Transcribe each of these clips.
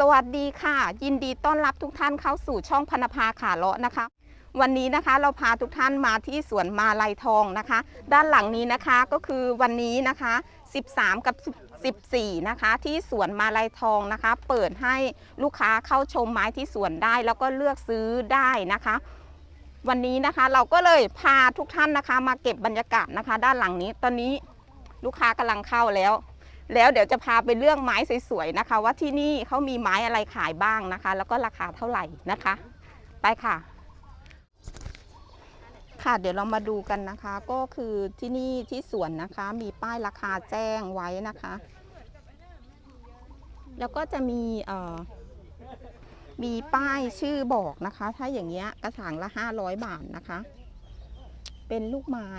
สวัสดีค่ะ ยินดีต้อนรับทุกท่านเข้าสู่ช่องพนภาขาเลาะนะคะ วันนี้นะคะเราพาทุกท่านมาที่สวนมาลัยทองนะคะ ด้านหลังนี้นะคะก็คือวันนี้นะคะ 13 กับ 14 นะคะ ที่สวนมาลัยทองนะคะ เปิดให้ลูกค้าเข้าชมไม้ที่สวนได้ แล้วก็เลือกซื้อได้นะคะ วันนี้นะคะเราก็เลยพาทุกท่านนะคะ มาเก็บบรรยากาศนะคะ ด้านหลังนี้ตอนนี้ลูกค้ากำลังเข้าแล้ว แล้วเดี๋ยวจะพาไปเรื่องไม้สวยๆนะคะ ว่าที่นี่เขามีไม้อะไรขายบ้างนะคะ แล้วก็ราคาเท่าไหร่นะคะ ไปค่ะ ค่ะเดี๋ยวเรามาดูกันนะคะ ก็คือที่นี่ที่สวนนะคะ มีป้ายราคาแจ้งไว้นะคะ แล้วก็จะมีเอ่อมีป้ายชื่อบอกนะคะ ถ้าอย่างเงี้ยกระถางละ500บาทนะคะ เป็นลูกไม้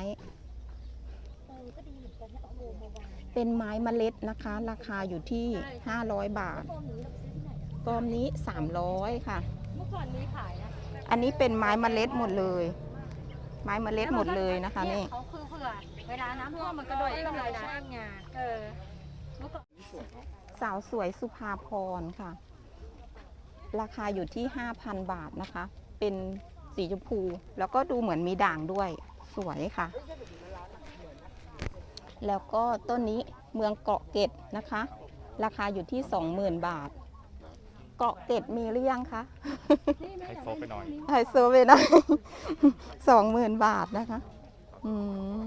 เป็นไม้เมล็ดนะคะ ราคาอยู่ที่ 500 บาทกอมนี้ 300 ค่ะ เมื่อก่อนมีขายนะอันนี้เป็นไม้เมล็ดหมดเลย ไม้เมล็ดหมดเลยนะคะนี่เขาคือเผื่อเวลาน้ำท่วมมันก็โดดขึ้นเลยนะงานเออเมื่อก่อนสาวสวยสุภาพรค่ะ ราคาอยู่ที่ 5,000 บาทนะคะ เป็นสีชมพู แล้วก็ดูเหมือนมีด่างด้วย สวยค่ะ แล้วก็ต้นนี้เมืองเกาะเกร็ดนะคะ ราคาอยู่ที่ 20,000 บาท เกาะเกร็ดมีหรือยังคะไฮโซไปหน่อยไฮโซไปหนะสองหมื่นบาทนะคะอืม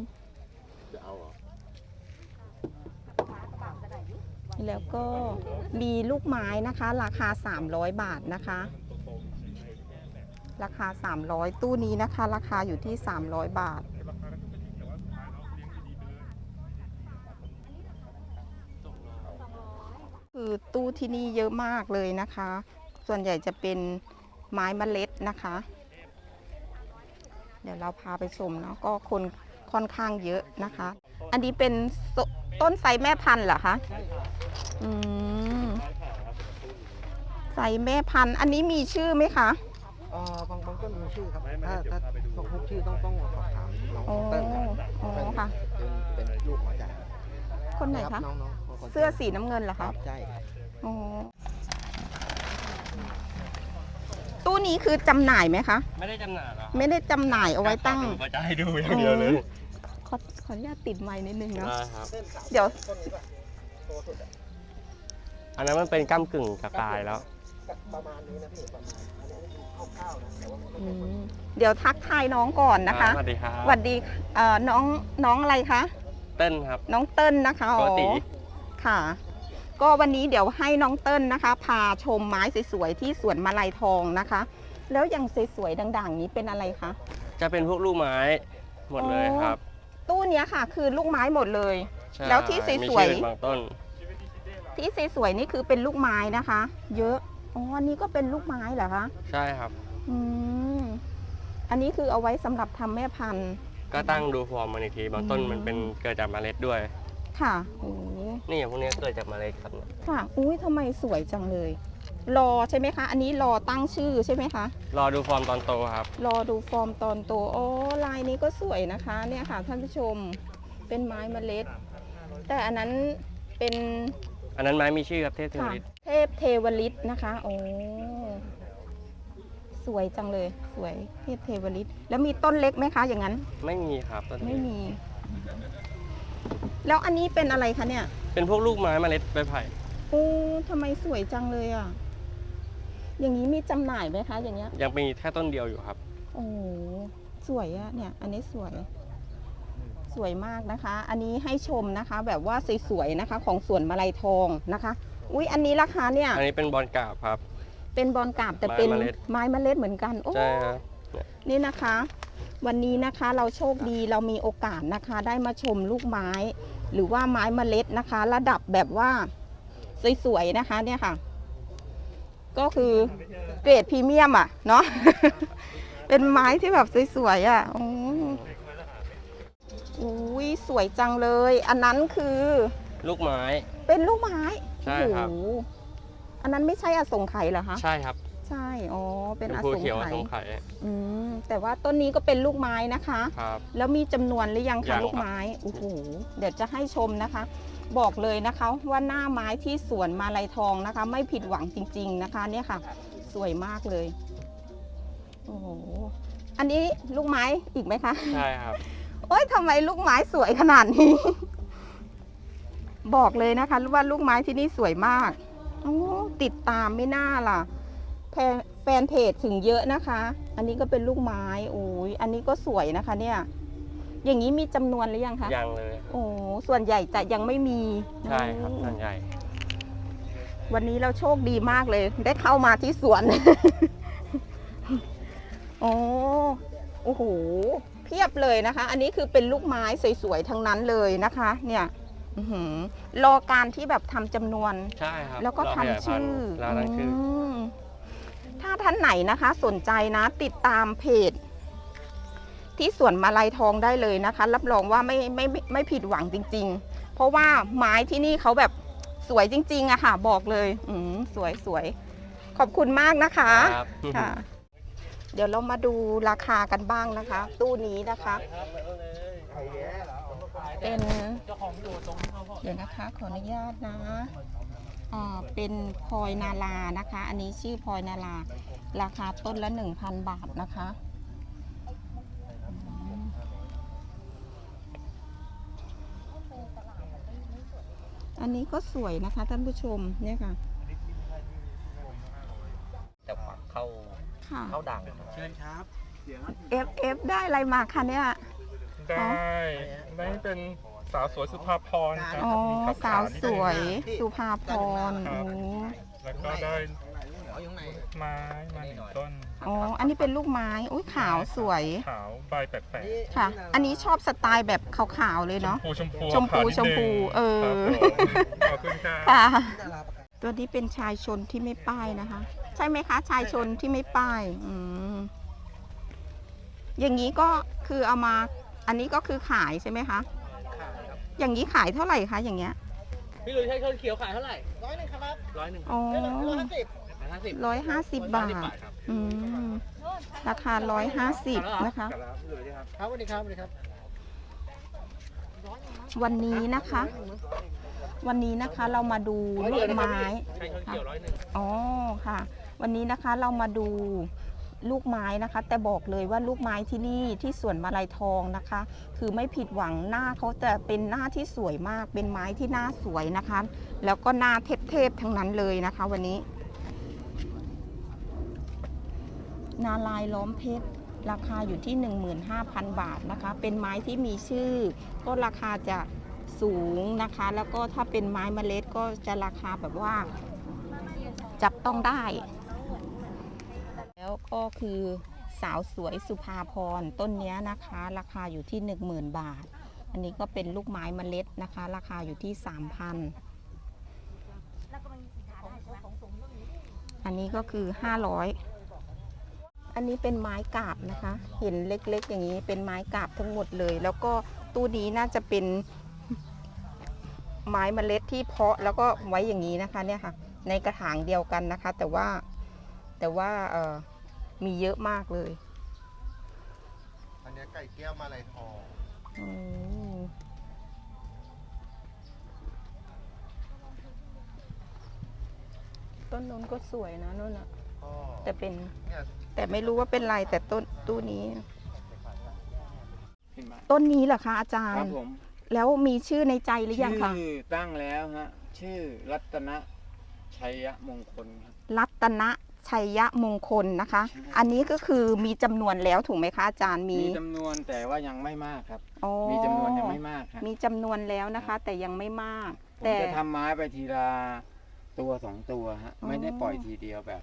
แล้วก็มีลูกไม้นะคะ ราคา 300 บาทนะคะ ราคา 300 ตู้นี้นะคะ ราคาอยู่ที่ 300 บาท คือตู้ที่นี่เยอะมากเลยนะคะ ส่วนใหญ่จะเป็นไม้เมล็ดนะคะ เดี๋ยวเราพาไปชมเนาะก็คนค่อนข้างเยอะนะคะ อันนี้เป็นโซต้นไทรแม่พันธุ์เหรอคะอืมไทรแม่พันธุ์ อันนี้มีชื่อไหมคะเอ่อบางบางต้นมีชื่อครับถ้าถ้าพวกพวกชื่อต้องต้องสอบถามน้องอ๋อเติ้ลครับอ๋อเติ้ลค่ะเป็นเป็นลูกมาจากคนไหนรัคะบน้องน้อง คนเสื้อสีน้ำเงินเหรอครัคะบใช่อ๋อตู้นี้คือจำหน่ายไหมคะ ไม่ได้จำหน่ายหรอไม่ได้จำหน่ายเอาไว้ตั้ง ก็จะให้ดูอย่างเดียวเลยขอขออนุญาตติดไม้นิดนึงเนาะได้ครับ เดี๋ยวอันนั้นมันเป็นก้ากึ่งกระกายแล้วประมาณนี้นะพี่ประมาณอันนี้คือคร่าวๆนะแต่ว่ามันก็อืเป็นมเดี๋ยวทักทายน้องก่อนนะคะสวัสดีครับสวัสดีเอ่อน้องน้องอะไรคะ เต้นครับ น้องเติ้ลนะคะปกติอ๋อ ค่ะ ก็วันนี้เดี๋ยวให้น้องเติ้ลนะคะ พาชมไม้สวยๆที่สวนมาลัยทองนะคะ แล้วอย่างสวยๆด่างๆ นี้เป็นอะไรคะจะเป็นพวกลูกไม้หมดเลยครับ ตู้เนี้ยค่ะ คือลูกไม้หมดเลย ใช่แล้วที่สวยๆมีชื่อเป็นบางต้นที่สวยๆนี่คือเป็นลูกไม้นะคะ เยอะอ๋ออันนี้ก็เป็นลูกไม้เหรอคะใช่ครับ อืมอันนี้คือเอาไว้สำหรับทำแม่พันธุ์ ก็ตั้งดูฟอร์มมันอีกที บางต้นอืม มันเป็นเกิดจากเมล็ดด้วย ค่ะโอ้นี่อย่างพวกนี้เกิดจากเมล็ดครับเนี่ยค่ะอุ้ยทำไมสวยจังเลย รอใช่ไหมคะ อันนี้รอตั้งชื่อใช่ไหมคะรอดูฟอร์มตอนโตครับ รอดูฟอร์มตอนโตโอ้ลายนี้ก็สวยนะคะ เนี่ยค่ะ ท่านผู้ชมเป็นไม้เมล็ด แต่อันนั้นเป็นอันนั้นไม้มีชื่อครับเทพเทวค่ะฤทธิ์เทพเทวฤทธิ์นะคะโอ้สวยจังเลย สวยเทพเทวฤทธิ์แล้วมีต้นเล็กไหมคะ อย่างนั้น ไม่มีครับต้นไม่นี้มี แล้วอันนี้เป็นอะไรคะเนี่ยเป็นพวกลูกไม้เมล็ดใบไผ่โอ้ทำไมสวยจังเลยอะ อย่างนี้มีจำหน่ายไหมคะ อย่างเงี้ย ยังมีแค่ต้นเดียวอยู่ครับ โอ้โหสวยอะเนี่ย อันนี้สวย สวยมากนะคะ อันนี้ให้ชมนะคะ แบบว่าสวยๆนะคะ ของสวนมาลัยทองนะคะ อุ้ยอันนี้ราคาเนี่ย อันนี้เป็นบอลกราบครับ เป็นบอลกราบแต่เป็นไม้เมล็ด ไม้เมล็ดเหมือนกัน โอ้ ใช่ครับ นี่นะคะ วันนี้นะคะเราโชคดีเรามีโอกาสนะคะ ได้มาชมลูกไม้ หรือว่าไม้เมล็ดนะคะ ระดับแบบว่าสวยๆนะคะเนี่ยค่ะ ก็คือเกรดพรีเมียมอะเนาะเป็นไม้ที่แบบสวยๆอะโอ้อุ้ยสวยจังเลย อันนั้นคือ ลูกไม้ เป็นลูกไม้ใช่ครับโอ้โหอันนั้นไม่ใช่อสงไขยเหรอคะ ใช่ครับ ใช่ อ๋อ เป็นชอมพูสงเขียวไขยสงไข่อืมแต่ว่าต้นนี้ก็เป็นลูกไม้นะคะ ครับ แล้วมีจำนวนหรือยังยัคะง ลูกไม้โอ้โหเดี๋ยวจะให้ชมนะคะ บอกเลยนะคะว่าหน้าไม้ที่สวนมาลัยทองนะคะ ไม่ผิดหวังจริง ๆนะคะ เนี่ยค่ะ สวยมากเลยโอ้โหอันนี้ลูกไม้อีกไหมคะใช่ครับ โอ้ยทำไมลูกไม้สวยขนาดนี้ บอกเลยนะคะว่าลูกไม้ที่นี่สวยมากโอ้ติดตามไม่น่าล่ะ แฟนแฟนเพจถึงเยอะนะคะ อันนี้ก็เป็นลูกไม้โอ้ยอันนี้ก็สวยนะคะเนี่ย อย่างนี้มีจำนวนหรือยังคะยังเลยโอ้ส่วนใหญ่จะยังไม่มีใช่ครับอืมส่วนใหญ่ วันนี้เราโชคดีมากเลย ได้เข้ามาที่สวนโอ้โอ้โหเพียบเลยนะคะ อันนี้คือเป็นลูกไม้สวยๆทั้งนั้นเลยนะคะ เนี่ยอื้อหือรอการที่แบบทำจำนวนใช่ครับแล้วก็เราทำขยายพันชื่อธุ์แล้วตั้งชื่ออม ถ้าท่านไหนนะคะ สนใจนะติดตามเพจ ที่สวนมาลัยทองได้เลยนะคะ รับรองว่าไม่ไม่ไม่ไม่ผิดหวังจริง ๆ เพราะว่าไม้ที่นี่เขาแบบสวยจริง ๆอะค่ะ บอกเลย อืมสวยสวยขอบคุณมากนะคะครับค่ะ เดี๋ยวเรามาดูราคากันบ้างนะคะ ตู้นี้นะคะ เป็นเดี๋ยวนะคะ ขออนุญาตนะอ่า เป็นพลอยนาลานะคะ อันนี้ชื่อพลอยนาลา ราคาต้นละ 1,000 บาทนะคะอืมอันนี้ก็สวยนะคะท่านผู้ชมเนี่ยค่ะแต่ฝักเข้าค่ะเข้าดังเชิญครับ F F ได้อะไรมาคะเนี่ย ได้ได้เป็น สาวสวยสุภาพรครับอ๋อมีขสาวๆนิดสนึงวยสุภาพรโอ้แล้วก็ได้เอาอยู่ไหนไม้มาหนึ่งต้น อ๋ออันนี้เป็นลูกไม้อุ้ยขาวสวยขาวใบแปลกค่ะ อันนี้ชอบสไตล์แบบขาวๆเลยๆชมเนาะ พูชมพูชมพูขาวนิดชมพูนึงเออ ครับผมขอบคุณครับค่ะดาราประกาศตัวนี้เป็นชายชนที่ไม่ป้ายนะคะ ใช่ไหมคะ ชายชนที่ไม่ป้ายอืมอย่างนี้ก็คือเอามา อันนี้ก็คือขายใช่ไหมคะ อย่างนี้ขายเท่าไหร่คะอย่างเงี้ยพี่ลุยใช้เครื่องเขียวขายเท่าไหร่ร้อยหนึ่งครับร้อยหนึ่งอ๋อร้อยห้าสิบห้าสิบร้อยห้าสิบบาทครับอืมราคาร้อยห้าสิบนะคะครับสวัสดีครับสวัสดีครับ วันนี้นะคะ วันนี้นะคะเรามาดูลูกไม้ใช้เครื่องเขียวร้อยหนึ่งอ๋อค่ะ วันนี้นะคะเรามาดู ลูกไม้นะคะ แต่บอกเลยว่าลูกไม้ที่นี่ที่สวนมาลัยทองนะคะ คือไม่ผิดหวังหน้าเขาจะเป็นหน้าที่สวยมาก เป็นไม้ที่หน้าสวยนะคะ แล้วก็หน้าเทพๆทั้งนั้นเลยนะคะ วันนี้ นาลายล้อมเพชรราคาอยู่ที่ 15,000 บาทนะคะ เป็นไม้ที่มีชื่อ ก็ราคาจะสูงนะคะ แล้วก็ถ้าเป็นไม้เมล็ดก็จะราคาแบบว่า จับต้องได้ แล้วก็คือสาวสวยสุภาพรต้นนี้นะคะ ราคาอยู่ที่ 10,000 บาท อันนี้ก็เป็นลูกไม้เมล็ดนะคะ ราคาอยู่ที่ 3,000 อันนี้ก็คือ 500 อันนี้เป็นไม้กาบนะคะ เห็นเล็กๆ อย่างนี้เป็นไม้กาบทั้งหมดเลย แล้วก็ตู้นี้น่าจะเป็นไม้เมล็ดที่เพาะแล้วก็ไว้อย่างนี้นะคะเนี่ยค่ะ ในกระถางเดียวกันนะคะ แต่ว่าแต่ว่าเออ มีเยอะมากเลย อันเนี้ยไก่แก้วมาลายทองอืมต้นนู้นก็สวยนะนู่นอะก็แต่เป็น เนี่ยแต่ไม่รู้ว่าเป็นไรแต่ต้นตู้นี้ต้นนี้เหรอคะอาจารครับย์ ผมแล้วมีชื่อในใจหรือยังคะชื่อตั้งแล้วฮะ ชื่อรัตนชัยมงคลครับ รัตน ชัยมงคลนะคะใช่อันนี้ก็คือมีจำนวนแล้วถูกไหมคะอาจารย์มีมีจำนวนแต่ว่ายังไม่มากครับ อ๋อมีจำนวนยังไม่มากครับมีจำนวนแล้วนะคะ แต่ยังไม่มาก ผมแต่จะทำไม้ไปทีละตัวสองตัวฮะอ๋อไม่ได้ปล่อยทีเดียวแบบ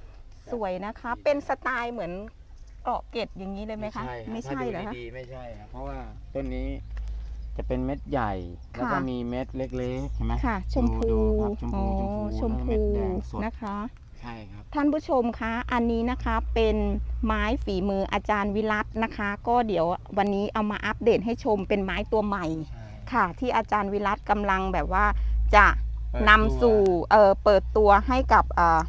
สวยนะคะ เป็นสไตล์เหมือนเกาะเกร็ดอย่างนี้เลยไหมคะครับไม่ใช่ถ้าดูเหรอคะ ดีๆไม่ใช่ครับเพราะว่าต้นนี้จะเป็นเม็ดใหญ่ แล้วก็ค่ะ มีเม็ดเล็กๆเห็นไหมค่ะ ชมพูดูครับชมอ๋อพูชชมมพูพูแล้วก็เม็ดแดงสด นะคะ ใช่ครับ ท่านผู้ชมคะอันนี้นะคะเป็นไม้ฝีมืออาจารย์วิรัตนะคะ ก็เดี๋ยววันนี้เอามาอัปเดตให้ชมเป็นไม้ตัวใหม่ใช่ค่ะ ที่อาจารย์วิรัตกำลังแบบว่าจะเปิดนำสู่เอ่อเปิดตัวให้กับเอ่อ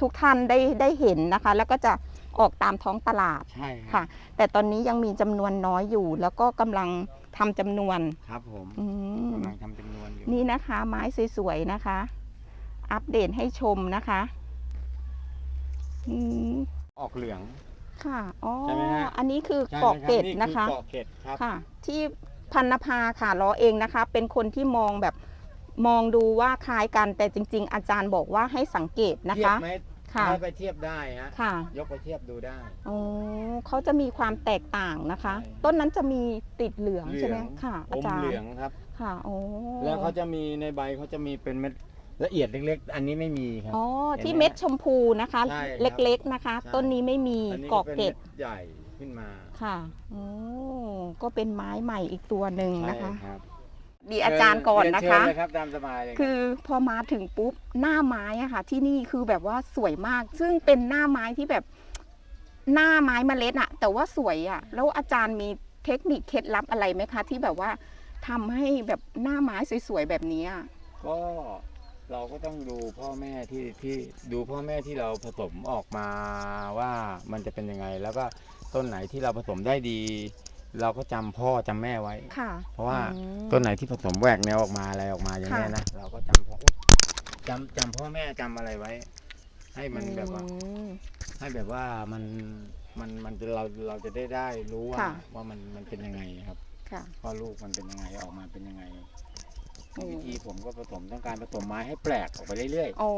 ทุกท่านได้ได้เห็นนะคะ แล้วก็จะออกตามท้องตลาด ใช่ครัค่ะ บแต่ตอนนี้ยังมีจำนวนน้อยอยู่ แล้วก็กำลังทำจำนวนครับผมอืมกำลังทำจำนวนอยู่นี่นะคะ ไม้สวยๆนะคะ อัปเดตให้ชมนะคะ อืมออกเหลือง ค่ะ อ๋อ ใช่ไหมฮะ อันนี้คือใช่ไหมเกาะครับเกร็ดนี่นะคือคะเกาะเกร็ดครับ ค่ะ ที่พันนภาค่ะล้อเองนะคะ เป็นคนที่มองแบบมองดูว่าคล้ายกันแต่จริง ๆ อาจารย์บอกว่าให้สังเกตนะเทียบคะ ไหมค่ะ ถ้าไปเทียบได้ฮะ ค่ะ ยกไปเทียบดูได้ อ๋อเขาจะมีความแตกต่างนะคะ ใช่ต้นนั้นจะมีติดเหลืองใช่ไหมเหลืองค่ะ ออามจารเหย์ลืองครับ ค่ะโอ้แล้วเขาจะมีในใบเขาจะมีเป็นเม็ด ละเอียดเล็ก ๆ อันนี้ไม่มีครับ อ๋อเห็นไหมที่เม็ดชมพูนะคะ ใช่ครับเล็กๆนะคะ ใช่ ต้นนี้ไม่มีอันนี้เกาะเป็นเกร็เม็ดดใหญ่ขึ้นมาค่ะโอ้ก็เป็นไม้ใหม่อีกตัวหนึ่งใช่นะคะครับดีอาจารย์ก่อนนะเชิญคะเลยครับตามสบายเลยคือพอมาถึงปุ๊บหน้าไม้อะค่ะ ที่นี่คือแบบว่าสวยมาก ซึ่งเป็นหน้าไม้ที่แบบหน้าไม้เมล็ดอะแต่ว่าสวยอะแล้วอาจารย์มีเทคนิคเคล็ดลับอะไรไหมคะ ที่แบบว่าทำให้แบบหน้าไม้สวยๆแบบนี้อะก็ เราก็ต้องดูพ่อแม่ที่ที่ดูพ่อแม่ที่เราผสมออกมาว่ามันจะเป็นยังไง แล้วก็ต้นไหนที่เราผสมได้ดี เราก็จำพ่อจำแม่ไว้ ค่ะ เพราะว่าอืมต้นไหนที่ผสมแหวกแนวออกมาอะไรออกมาอย่างนี้ยค่ะนะเราก็จำพ่อจำจำพ่อแม่จำอะไรไว้ ให้มันแบบว่า อืม ให้แบบว่ามันมันมันจะเราเราจะได้ได้รู้ว่าค่ะ ว่ามันมันเป็นยังไงครับค่ะพ่อลูกมันเป็นยังไงออกมาเป็นยังไงอืม วิธีผมก็ผสมต้องการผสมไม้ให้แปลกออกไปเรื่อยโอ้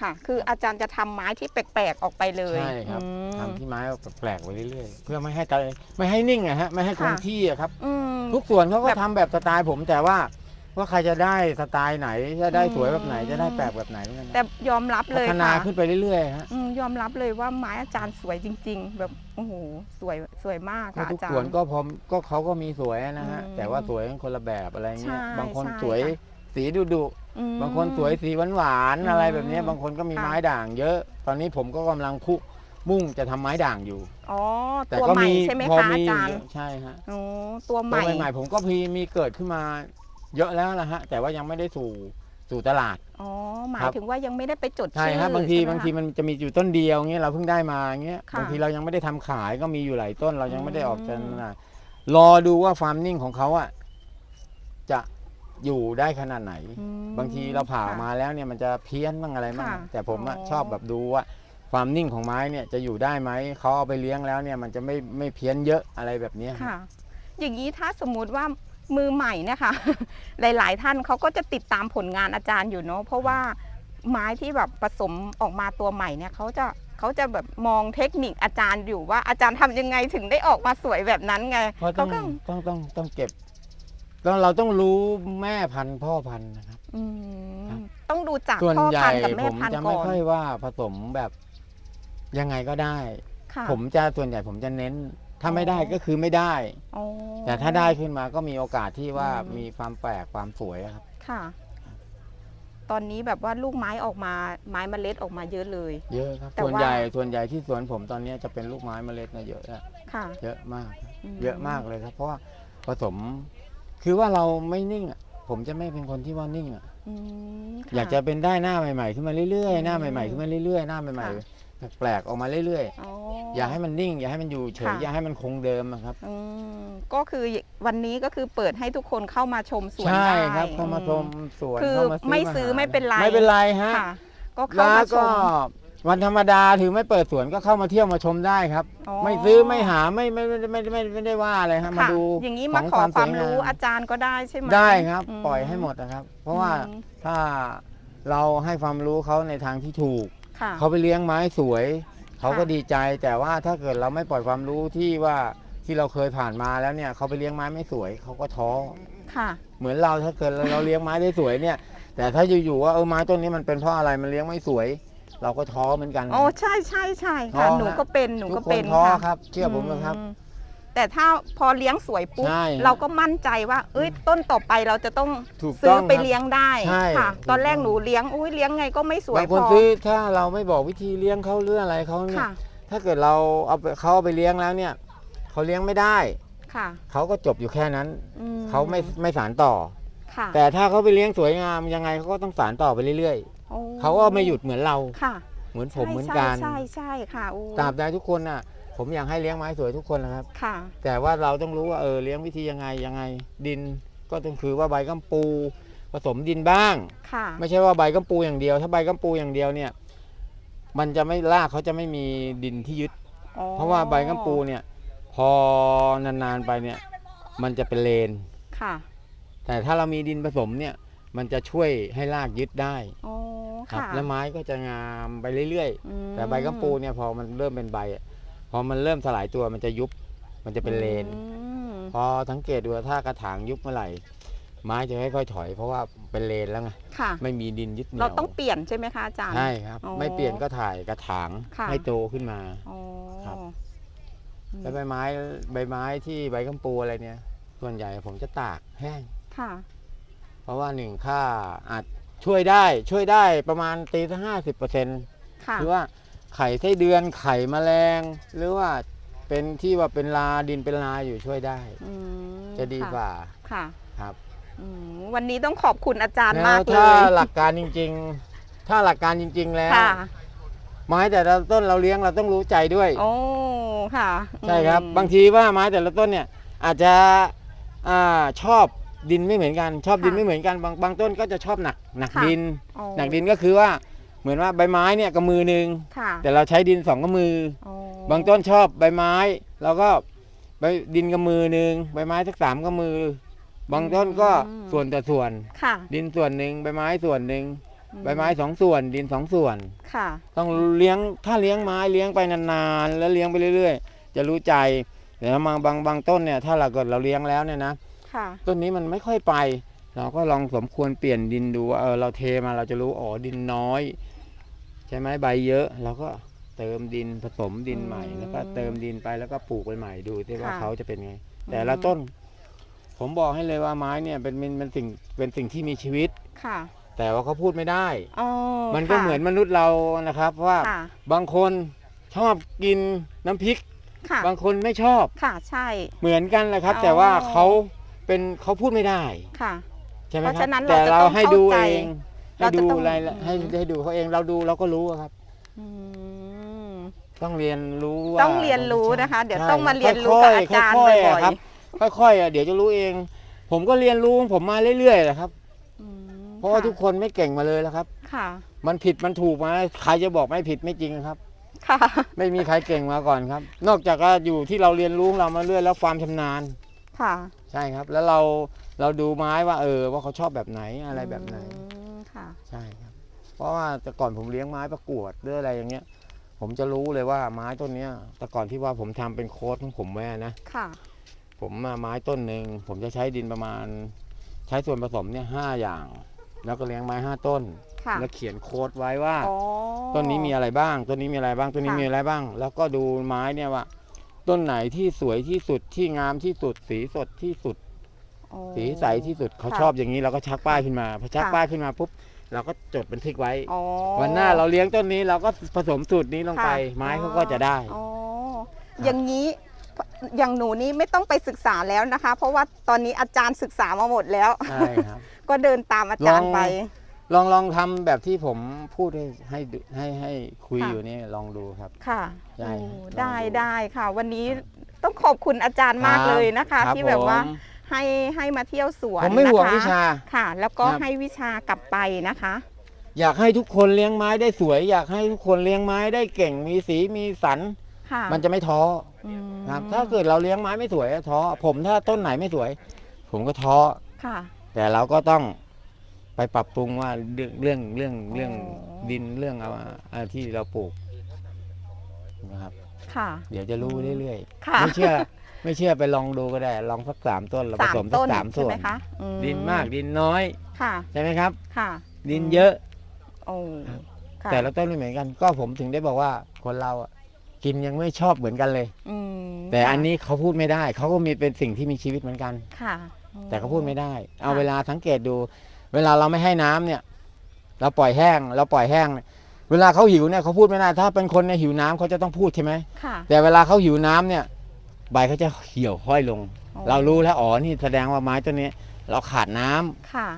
ค่ะ คืออาจารย์จะทำไม้ที่แปลกๆออกไปเลยใช่ครับอืมๆทำที่ไม้แปลกๆไปเรื่อยๆ เพื่อไม่ให้ตายไม่ให้นิ่งอะฮะไม่ให้คงค่ะที่อะครับอืมทุกส่วนเขาก็แบบทำแบบสไตล์ผมแต่ว่า ว่าใครจะได้สไตล์ไหน จะได้อืมสวยแบบไหนจะได้แปลกแบบไหนนั่นแต่นะยอมรับพัเลยฒนาค่ะขึ้นไปเรื่อยๆฮะอืมยอมรับเลยว่าไม้อาจารย์สวยจริง ๆ แบบโอ้โหสวยสวยมากก็ค่ะทุอากจารส่วนย์ ก็พร้อมก็เขาก็มีสวยนะฮะ อืมแต่ว่าสวยคนละแบบอะไรเงี้ย ใช่บางคนใช่สวยค่ะ สีดุดุอืม บางคนสวยสีหวานหวานๆอืมอะไรแบบเนี้ยบางคนก็มีค่ะ ไม้ด่างเยอะ ตอนนี้ผมก็กำลังคุมุ่งจะทำไม้ด่างอยู่ อ๋อแต่ตัวก็ใหม่มีใช่ไหมพอคะมีอาจารย์เยอะใช่ฮะอ๋อตัวใหตัวม่ ใหม่ๆผมก็พีมีเกิดขึ้นมา เยอะแล้วนะฮะแต่ว่ายังไม่ได้สู่สู่ตลาด อ๋อ หมาคยรับถึงว่ายังไม่ได้ไปจดใช่ชื่อครับบางทีใช่ไหมบางทีคะ มันจะมีอยู่ต้นเดียวเงี้ยเราเพิ่งได้มาเงี้ยค่ะบางทีเรายังไม่ได้ทำขายก็มีอยู่หลายต้นเรายังไม่ได้ออกจำอืมหน่ายรอดูว่าฟาร์มนิ่งของเขาอะจะอยู่ได้ขนาดไหน อืม บางทีเราผ่าค่ะมาแล้วเนี่ยมันจะเพี้ยนบ้างอะไรบ้างค่ะแต่ผมอะอ๋อ ชอบแบบดูว่าความนิ่งของไม้เนี่ยจะอยู่ได้ไหมเขาเอาไปเลี้ยงแล้วเนี่ยมันจะไม่ไม่เพี้ยนเยอะอะไรแบบเนี้ยค่ะ อย่างนี้ถ้าสมมุติว่า มือใหม่เนี่ยค่ะหลาย ๆ ท่านเขาก็จะติดตามผลงานอาจารย์อยู่เนาะเพราะว่าไม้ที่แบบผสมออกมาตัวใหม่เนี่ยเขาจะเขาจะแบบมองเทคนิคอาจารย์อยู่ว่าอาจารย์ทำยังไงถึงได้ออกมาสวยแบบนั้นไงเพราะต้องก็ต้องต้องต้องเก็บต้องเราต้องรู้แม่พันธุ์พ่อพันธุ์นะครับอืมครับต้องดูจากส่วนพ่อใหญ่พันธุ์กับแม่ผมพันจะธุ์ไม่ก่อนค่อยว่าผสมแบบยังไงก็ได้ค่ะผมจะส่วนใหญ่ผมจะเน้น ถ้าไม่ได้ก็คือไม่ได้ อ๋อแต่ถ้าได้ขึ้นมาก็มีโอกาสที่ว่าอืมมีความแปลกความสวยอะครับ ค่ะ ตอนนี้แบบว่าลูกไม้ออกมาไม้เมล็ดออกมาเยอะเลย เยอะครับแต่ส่วนว่า ใหญ่ส่วนใหญ่ที่สวนผมตอนนี้จะเป็นลูกไม้เมล็ดนะเยอะอะค่ะเยอะมากครับอืมเยอะมากเลยครับ เพราะว่าผสม คือว่าเราไม่นิ่งอะผมจะไม่เป็นคนที่ว่านิ่งอะ อืมค่ อยากจะเป็นได้หน้าใหม่ๆ ขึ้นมาเรื่อยอืมๆหน้าใหม่ๆ ขึ้นมาเรื่อยๆ หน้าใหม่ค่ะ ๆ แปลกๆ ออกมาเรื่อยอ๋อๆ อย่าให้มันนิ่ง อย่าให้มันอยู่เฉย ค่ะ อย่าให้มันคงเดิมอะครับ อืมก็คือวันนี้ก็คือเปิดให้ทุกคนเข้ามาชมสวนใช่ได้ครับเข้ามาชมอื สวนคือเข้ามาไม่ซื้อหาไม่เป็นไร ไม่เป็นไรฮะค่ะ ก็เข้าแล้วมาชก็ม วันธรรมดาถือไม่เปิดสวนก็เข้ามาเที่ยวมาชมได้ครับไม่ซื้อไม่หาไม่ไม่ไม่ไม่ไม่ไม่ได้ว่าอะไรฮะมาค่ะดูอย่างนี้มาขอของความสวยงามรู้อาจารย์ก็ได้ใช่ไหมได้ครับอืมปล่อยให้หมดนะครับ เพราะว่าอืม ถ้าเราให้ความรู้เขาในทางที่ถูก ค่ะ เขาไปเลี้ยงไม้สวย เขาก็ค่ะดีใจแต่ว่าถ้าเกิดเราไม่ปล่อยความรู้ที่ว่าที่เราเคยผ่านมาแล้วเนี่ยเขาไปเลี้ยงไม้ไม่สวยเขาก็ท้อค่ะ เหมือนเราถ้าเกิดเราเราเลี้ยงไม้ได้สวยเนี่ย แต่ถ้าอยู่ๆว่าเออไม้ต้นนี้มันเป็นเพราะอะไรมันเลี้ยงไม่สวย เราก็ท้อเหมือนกันโอ้ใช่ใช่ใช่ค่ะท้อหนูฮะก็เป็นหนูทุก็กคเป็นนท้อค่ะครับ เชื่อผมนะครับอืม แต่ถ้าพอเลี้ยงสวยปุ๊บใช่เราก็มั่นใจว่า เอ้ยต้นต่อไปเราจะต้องถูกซื้ต้อองไปครับเลี้ยงได้ใช่ค่ะ ถูกตอนแรกต้องหนูเลี้ยงอุ้ยเลี้ยงไงก็ไม่สวยบางคนพอซื้อถ้าเราไม่บอกวิธีเลี้ยงเขาหรืออะไรเขาเนี่ยค่ะถ้าเกิดเราเอาไปเขาเอาไปเลี้ยงแล้วเนี่ยเขาเลี้ยงไม่ได้ ค่ะเขาก็จบอยู่แค่นั้น อืเขาไม่ไม่สารต่อ ค่ะแต่ถ้าเขาไปเลี้ยงสวยงามยังไงเขาก็ต้องสารต่อไปเรื่อยโอ้ๆเขาก็ไม่หยุดเหมือนเราค่ะเหมือนผมใช่เหมือนกันใช่ใช่ค่ะโอ้ ตราบใดทุกคนน่ะ ผมอยากให้เลี้ยงไม้สวยทุกคนนะครับ ค่ะ แต่ว่าเราต้องรู้ว่าเออเลี้ยงวิธียังไงยังไง ดินก็ต้องคือว่าใบกัมปู ผสมดินบ้าง ค่ะ ไม่ใช่ว่าใบกัมปูอย่างเดียว ถ้าใบกัมปูอย่างเดียวเนี่ย มันจะไม่รากเขาจะไม่มีดินที่ยึดอ๋อเพราะว่าใบกัมปูเนี่ย พอนานๆไปเนี่ย มันจะเป็นเลน ค่ะ แต่ถ้าเรามีดินผสมเนี่ย มันจะช่วยให้รากยึดได้อ๋อครับค่ะแล้วไม้ก็จะงามไปเรื่อยอืมๆแต่ใบกัมปูเนี่ยพอมันเริ่มเป็นใบอะพ อมันเริ่มสลายตัวมันจะยุบ มันจะเป็นเลนอืมพอสังเกตดูถ้ากระถางยุบเมื่อไหร่ ไม้จะค่อยๆถอย เพราะว่าเป็นเลนแล้วไงค่ะ ไม่มีดินยึดเหนี่ยวเราต้องเปลี่ยนใช่ไหมคะอาจารย์ ใช่ครับ อ๋อไม่เปลี่ยนก็ถ่ายกระถางค่ะ ให้โตขึ้นมา อ๋อครับ อืมแล้วใบไม้ใบไม้ที่ใบกัมปูอะไรเนี่ย ส่วนใหญ่ผมจะตากแห้ง ค่ะ เพราะว่าหนึ่งค่าอาจช่วยได้ช่วยได้ประมาณตีสักห้าสิบเปอร์เซ็นต์ค่ะ คือว่า ไข่ไส้เดือนไข่แมลง หรือว่าเป็นที่ว่าเป็นลาดินเป็นลาอยู่ช่วยได้ อืมจะดีค่กว่าค่ะ ครับอืมวันนี้ต้องขอบคุณอาจารย์แล้มาวกเลถ้ายหลักการจริง ๆ ถ้าหลักการจริง ๆ แล้ว ค่ะ ไม้แต่ละต้นเราเลี้ยงเราต้องรู้ใจด้วย โอ้ ค่ะใช่ครับ อืม บางทีว่าไม้แต่ละต้นเนี่ยอาจจะอ่าชอบดินไม่เหมือนกัน ชอบดินค่ะไม่เหมือนกัน บางบางต้นก็จะชอบหนักหนักค่ะ ดิน โอ้หนักดินก็คือว่า เหมือนว่าใบไม้เนี่ยกับมือหนึ่งค่ะแต่เราใช้ดินสองกับมือโอ้บางต้นชอบใบไม้ เราก็ใบดินกับมือหนึ่งใบไม้สักสามกับมือ บางต้นก็ส่วนต่อส่วน ค่ะดินส่วนหนึ่งใบไม้ส่วนหนึ่งอืใบไม้สองส่วน ดินสองส่วน ค่ะ ต้องเลี้ยงถ้าเลี้ยงไม้เลี้ยงไปนานๆแล้วเลี้ยงไปเรื่อยๆ จะรู้ใจแต่บางบางบางต้นเนี่ยถ้าเราเกิดเราเลี้ยงแล้วเนี่ยนะค่ะ ต้นนี้มันไม่ค่อยไป เราก็ลองสมควรเปลี่ยนดินดูว่าเออเราเทมาเราจะรู้อ๋อดินน้อย ใช่ไหมใบเยอะเราก็เติมดินผสมดินใหม่อืมแล้วก็เติมดินไปแล้วก็ปลูกไปใหม่ดูที่ว่าค่ะ เขาจะเป็นไง แต่ละต้น ผมบอกให้เลยว่าไม้เนี่ยเป็นเป็นเป็นสิ่งเป็นสิ่งที่มีชีวิต ค่ะแต่ว่าเขาพูดไม่ได้ อ๋อมันก็ค่ะเหมือนมนุษย์เรานะครับเพราะว่าค่ะบางคนชอบกินน้ำพริก ค่ะบางคนไม่ชอบ ค่ะใช่ เหมือนกันเลยครับ อ๋อ แต่ว่าเขาเป็นเขาพูดไม่ได้ ค่ะ ใช่ไหมเพราะครัฉะนั้นแต่เราจะเราต้องให้ดูเข้าใจ เอง ให้เราจะดูต้องรายละอืมให้ให้ดูเขาเองเราดูเราก็รู้อะครับ อืมต้องเรียนรู้ว่าต้องเรียนรู้นะคะ เดี๋ยวใช่ต้องมาเรียนรู้กับอาจารย์ค่อยๆบ่อะอยครับค่อยๆอะเดี๋ยวจะรู้เอง ผมก็เรียนรู้ของผมมาเรื่อยๆแหละครับ ๆอืมเพราะว่าค่ทุกคนไม่เก่งมาเลยแล้วครับ ค่ะมันผิดมันถูกมาใครจะบอกไม่ผิดไม่จริงครับ ค่ะ ไม่มีใครเก่งมาก่อนครับ นอกจากว่าอยู่ที่เราเรียนรู้ของเรามาเรื่อยแล้วความชำนาญ ค่ะใช่ครับ แล้วเราเราดูไม้ว่าเออว่าเขาชอบแบบไหนอะไรแบบไหน อืมค่ะใช่ครับ เพราะว่าแต่ก่อนผมเลี้ยงไม้ประกวดหรืออะไรอย่างเงี้ย ผมจะรู้เลยว่าไม้ต้นเนี้ย แต่ก่อนที่ว่าผมทำเป็นโค้ดของผมแม่นะค่ะ ผมมาไม้ต้นหนึ่งผมจะใช้ดินประมาณ ใช้ส่วนผสมเนี่ยห้าอย่าง แล้วก็เลี้ยงไม้ห้าต้นค่ะแล้วเขียนโค้ดไว้ว่าอ๋อต้นนี้มีอะไรบ้าง ต้นนี้มีอะไรบ้าง ต้นนี้ค่ะมีอะไรบ้าง แล้วก็ดูไม้เนี่ยว่า ต้นไหนที่สวยที่สุดที่งามที่สุดสีสดที่สุดอ๋อสีใสที่สุดเขาค่ะชอบอย่างนี้เราก็ชักป้ายขึ้นมาพอชักค่ะป้ายขึ้นมาปุ๊บ เราก็จดบันทึกไว้ อ๋อวันหน้าเราเลี้ยงต้นนี้เราก็ผสมสูตรนี้ลงไป ค่ะไม้เขาก็จะได้ อ๋ออย่างนี้อย่างหนูนี่ไม่ต้องไปศึกษาแล้วนะคะ เพราะว่าตอนนี้อาจารย์ศึกษามาหมดแล้ว ใช่ครับ ก็เดินตามอาจารย์ลองไป ลองลองทำแบบที่ผมพูดให้ให้ดูให้ให้คุยค่ะ อยู่นี่ลองดูครับ ค่ะใช่โอ้ครับได้ลองดูได้ค่ะ วันนี้ต้องขอบคุณอาจารย์มากเลยนะคะรับที่แบบว่าผม ให้ให้มาเที่ยวสวนผมไม่ห่วงนะคะวิชา ค่ะ แล้วก็ครับ ให้วิชากลับไปนะคะ อยากให้ทุกคนเลี้ยงไม้ได้สวย อยากให้ทุกคนเลี้ยงไม้ได้เก่งมีสีมีสัน ค่ะมันจะไม่ท้ออืมครับ ถ้าเกิดเราเลี้ยงไม้ไม่สวยท้อผมถ้าต้นไหนไม่สวย ผมก็ท้อ ค่ะ แต่เราก็ต้องไปปรับปรุงว่าเรื่องเรื่องเรื่องเรื่องอ๋อ ดินเรื่องเอาเอาที่เราปลูกนะครับ ค่ะ เดี๋ยวจะรู้เรื่อยค่ะๆไม่เชื่อ ไม่เชื่อไปลองดูก็ได้ ลองสักสามต้นเราผสามสมสัต้กนสามใช่ส่วไหมนคะอืดินมากดินน้อยค่ะ ใช่ไหมครับ ค่ะดินเยอะ โอ้ค่ะแต่ละต้นไม่เหมือนกัน ก็ผมถึงได้บอกว่าคนเราอะกินยังไม่ชอบเหมือนกันเลย อืมแต่อันนี้เขาพูดไม่ได้เขาก็มีเป็นสิ่งที่มีชีวิตเหมือนกัน ค่ะแต่เขาพูดไม่ได้ เอาค่ะ เวลาสังเกตดู เวลาเราไม่ให้น้ำเนี่ย เราปล่อยแห้ง เราปล่อยแห้งเนี่ยเวลาเขาหิวเนี่ยเขาพูดไม่ได้ ถ้าเป็นคนในยหิวน้ำเขาจะต้องพูดใช่ไหม ค่ะ แต่เวลาเขาหิวน้ำเนี่ย ใบเขาจะเหี่ยวห้อยลงอ๋อเรารู้แล้วอ๋อนี่แสดงว่าไม้ต้นนี้ เราขาดน้ำค่ะ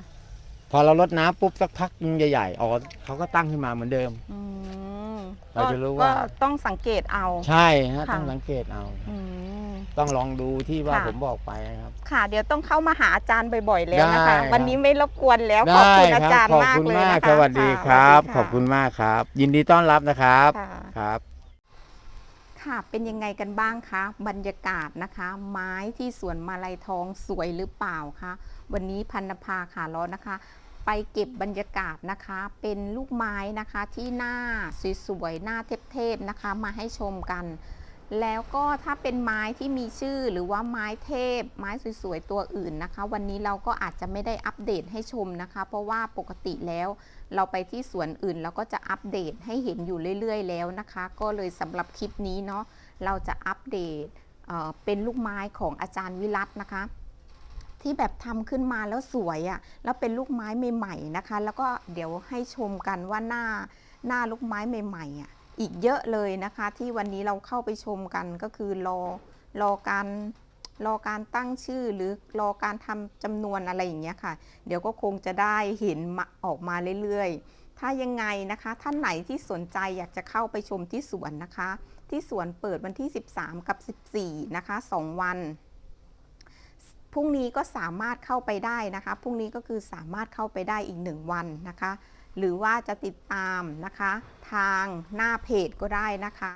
พอเราลดน้ำปุ๊บสักพักนึงใหญ่ๆอ๋อเขาก็ตั้งขึ้นมาเหมือนเดิม อืมเราจะรู้ก็ว่าต้องสังเกตเอา ใช่ฮะค่ะ ต้องสังเกตเอา อืม ต้องลองดูที่ว่าค่ะ ผมบอกไปครับ ค่ะ เดี๋ยวต้องเข้ามาหาอาจารย์บ่อยๆแล้วนะคะ ได้ครับ วันนี้ไม่รบกวนแล้ว ขอบคุณอาจารย์ขอบมากคุณเลยมากนะคะสวัสดีครับะขอบคุณมากครับ ยินดีต้อนรับนะครับ ค่ะ ครับ ค่ะเป็นยังไงกันบ้างคะบรรยากาศนะคะ ไม้ที่สวนมาลัยทองสวยหรือเปล่าคะวันนี้พันนภาขาล้อนะคะ ไปเก็บบรรยากาศนะคะ เป็นลูกไม้นะคะที่หน้าสวยๆหน้าเทพๆนะคะ มาให้ชมกัน แล้วก็ถ้าเป็นไม้ที่มีชื่อหรือว่าไม้เทพ ไม้สวยๆตัวอื่นนะคะ วันนี้เราก็อาจจะไม่ได้อัปเดตให้ชมนะคะ เพราะว่าปกติแล้วเราไปที่สวนอื่นเราก็จะอัปเดตให้เห็นอยู่เรื่อยๆ แล้วนะคะ ก็เลยสำหรับคลิปนี้เนาะเราจะอัปเดตเเป็นลูกไม้ของอาจารย์วิรัตนะคะ ที่แบบทำขึ้นมาแล้วสวยอะ่ะแล้วเป็นลูกไม้ใหม่ๆนะคะ แล้วก็เดี๋ยวให้ชมกันว่าหน้าหน้าลูกไม้ใหม่ๆอะ อีกเยอะเลยนะคะ ที่วันนี้เราเข้าไปชมกันก็คือรอรอการรอการตั้งชื่อหรือรอการทำจำนวนอะไรอย่างเงี้ยค่ะ เดี๋ยวก็คงจะได้เห็นออกมาเรื่อยๆ ถ้ายังไงนะคะ ท่านไหนที่สนใจอยากจะเข้าไปชมที่สวนนะคะ ที่สวนเปิดวันที่ 13 กับ 14 นะคะ 2 วัน พรุ่งนี้ก็สามารถเข้าไปได้นะคะ พรุ่งนี้ก็คือสามารถเข้าไปได้อีก 1 วันนะคะ หรือว่าจะติดตามนะคะ ทางหน้าเพจก็ได้นะคะ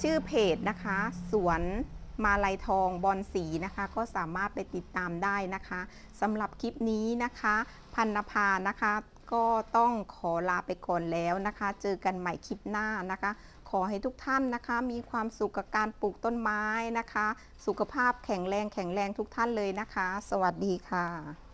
ชื่อเพจนะคะ สวนมาลัยทองบอลสีนะคะ ก็สามารถไปติดตามได้นะคะสำหรับคลิปนี้นะคะ พันนภานะคะ ก็ต้องขอลาไปก่อนแล้วนะคะ เจอกันใหม่คลิปหน้านะคะ ขอให้ทุกท่านนะคะ มีความสุขกับการปลูกต้นไม้นะคะ สุขภาพแข็งแรงแข็งแรงทุกท่านเลยนะคะ สวัสดีค่ะ